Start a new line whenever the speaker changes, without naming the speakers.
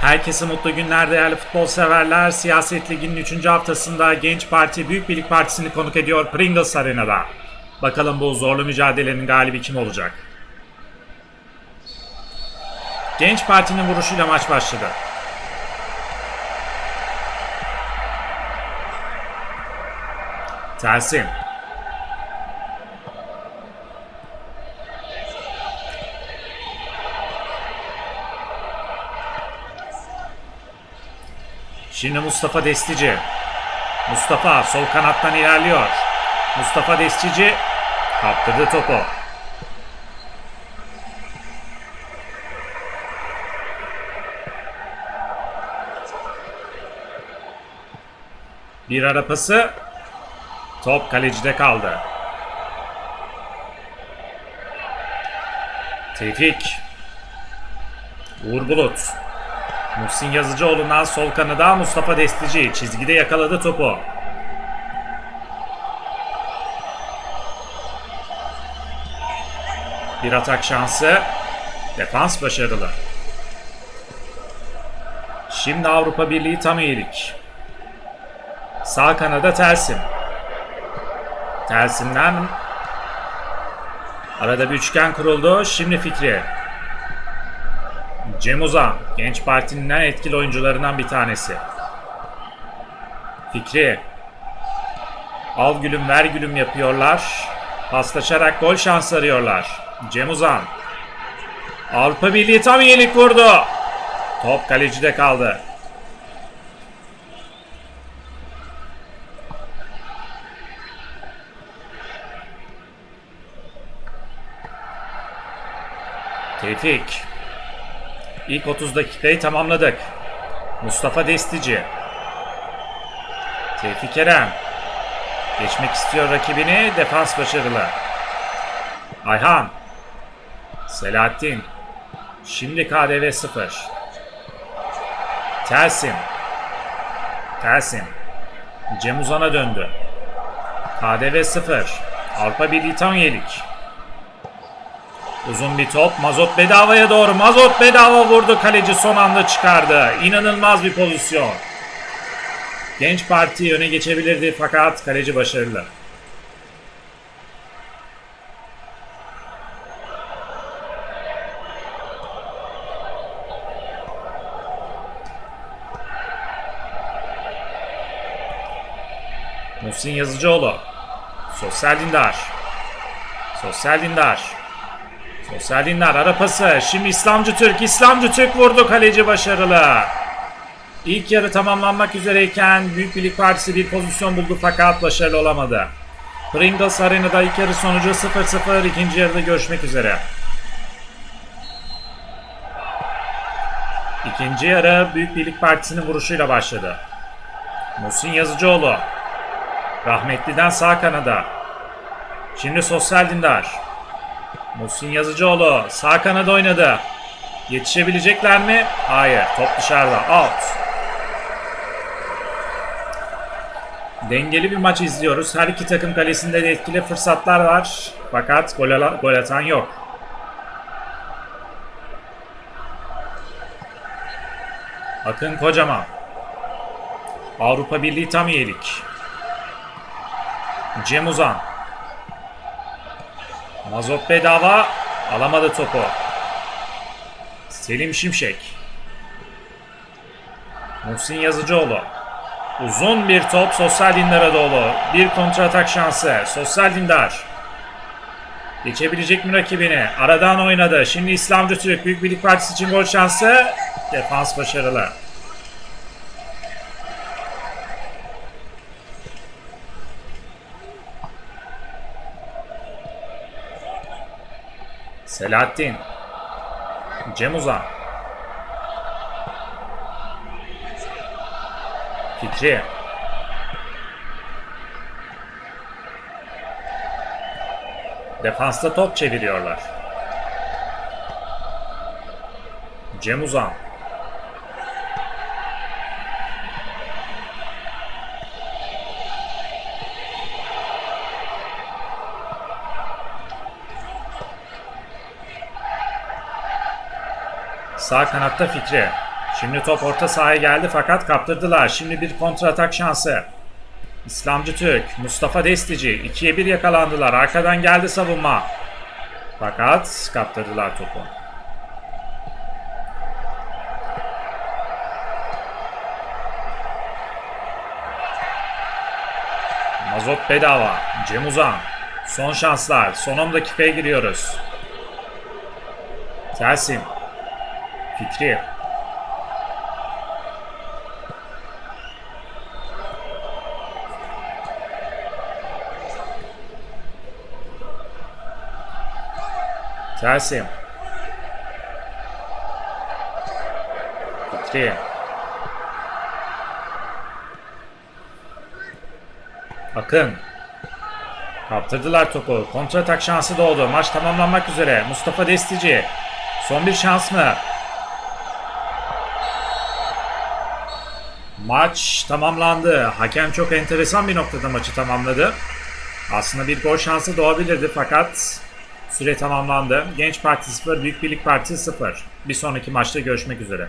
Herkese mutlu günler değerli futbol severler. Siyaset Ligi'nin 3. haftasında Genç Parti Büyük Birlik Partisi'ni konuk ediyor Pringles Arena'da. Bakalım bu zorlu mücadelenin galibi kim olacak? Genç Parti'nin vuruşuyla maç başladı. Tersin. Şimdi Mustafa Destici. Mustafa sol kanattan ilerliyor. Mustafa Destici kaptırdı topu. Bir ara pası. Top kalecide kaldı. Tevfik. Uğur Bulut. Muhsin Yazıcıoğlu'ndan sol kanada Mustafa Destici çizgide yakaladı topu. Bir atak şansı. Defans başarılı. Şimdi Avrupa Birliği tam iyilik. Sağ kanada Tersim. Tersim'den arada bir üçgen kuruldu. Şimdi Fikri. Cem Uzan, Genç Parti'nin en etkili oyuncularından bir tanesi. Fikri. Al gülüm ver gülüm yapıyorlar. Paslaşarak gol şansı arıyorlar. Cem Uzan. Avrupa Birliği tam iyilik vurdu. Top kalecide kaldı. Tevfik. İlk 30 dakikayı tamamladık. Mustafa Destici. Tevfik Eren. Geçmek istiyor rakibini. Defans başarılı. Ayhan. Selahattin. Şimdi KDV 0. Tersim. Tersim. Cem Uzan'a döndü. KDV 0. Avrupa Birliği tam üyelik. Uzun bir top. Mazot bedavaya doğru. Mazot bedava vurdu. Kaleci son anda çıkardı. İnanılmaz bir pozisyon. Genç Parti öne geçebilirdi fakat kaleci başarılı. Muhsin Yazıcıoğlu. Sosyal Dindar. Sosyal Dindar. Sosyal Dindar ara pası. Şimdi İslamcı Türk. İslamcı Türk vurdu. Kaleci başarılı. İlk yarı tamamlanmak üzereyken Büyük Birlik Partisi bir pozisyon buldu fakat başarılı olamadı. Pringles Arena'da ilk yarı sonucu 0-0. ikinci yarıda görüşmek üzere. İkinci yarı Büyük Birlik Partisi'nin vuruşuyla başladı. Muhsin Yazıcıoğlu. Rahmetli'den sağ kanada. Şimdi Sosyal Dindar. Muhsin Yazıcıoğlu sağ kanada oynadı. Yetişebilecekler mi? Hayır. Top dışarıda. Out. Dengeli bir maç izliyoruz. Her iki takım kalesinde de etkili fırsatlar var. Fakat gol, ala- gol atan yok. Akın Kocaman. Avrupa Birliği tam üyelik. Cem Uzan. Mazot bedava alamadı topu. Selim Şimşek. Muhsin Yazıcıoğlu. Uzun bir top Sosyal Dindar'a doğru. Bir kontratak şansı. Sosyal Dindar. Geçebilecek mi rakibini? Aradan oynadı. Şimdi İslamcı Türk Büyük Birlik Partisi için gol şansı. Defans başarılı. Selahattin. Cem Uzan. Fikri. Defansta top çeviriyorlar. Cem Uzan. Sağ kanatta Fikri. Şimdi top orta sahaya geldi fakat kaptırdılar. Şimdi bir kontratak şansı. İslamcı Türk, Mustafa Destici 2'ye 1 yakalandılar. Arkadan geldi savunma. Fakat kaptırdılar topu. Mazot bedava. Cem Uzan. Son şanslar. Son 10 dakikaya giriyoruz. Tersim. Fikri. Tersim. Fikri. Akın. Kaptırdılar topu. Kontratak şansı doğdu. Maç tamamlanmak üzere. Mustafa Destici. Son bir şans mı? Maç tamamlandı. Hakem çok enteresan bir noktada maçı tamamladı. Aslında bir gol şansı doğabilirdi fakat süre tamamlandı. Genç Parti 0, Büyük Birlik Partisi 0. Bir sonraki maçta görüşmek üzere.